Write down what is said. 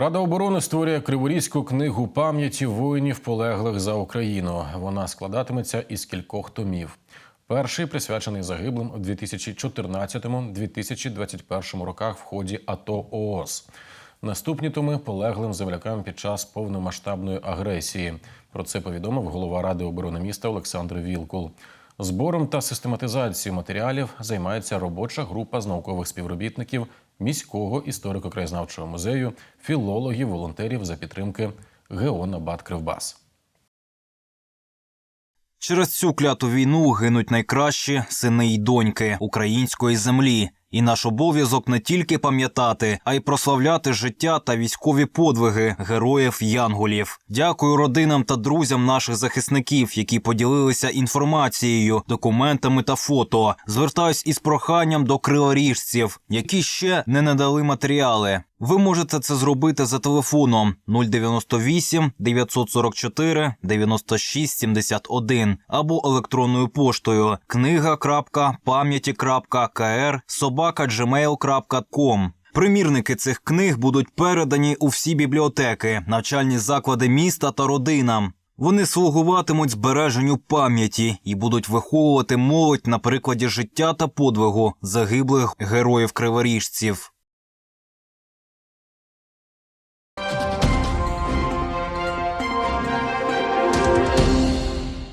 Рада оборони створює Криворізьку книгу пам'яті воїнів полеглих за Україну. Вона складатиметься із кількох томів. Перший присвячений загиблим у 2014-2021 роках в ході АТО ООС. Наступні томи полеглим землякам під час повномасштабної агресії. Про це повідомив голова Ради оборони міста Олександр Вілкул. Збором та систематизацією матеріалів займається робоча група з наукових співробітників міського історико-краєзнавчого музею, філологів, волонтерів за підтримки Геона Бат Кривбас. Через цю кляту війну гинуть найкращі сини й доньки української землі. І наш обов'язок не тільки пам'ятати, а й прославляти життя та військові подвиги героїв янголів. Дякую родинам та друзям наших захисників, які поділилися інформацією, документами та фото. Звертаюсь із проханням до криворіжців, які ще не надали матеріали. Ви можете це зробити за телефоном 098 944 96 71 або електронною поштою книга.пам'яті.кр собака.gmail.com. Примірники цих книг будуть передані у всі бібліотеки, навчальні заклади міста та родинам. Вони слугуватимуть збереженню пам'яті і будуть виховувати молодь на прикладі життя та подвигу загиблих героїв криворіжців.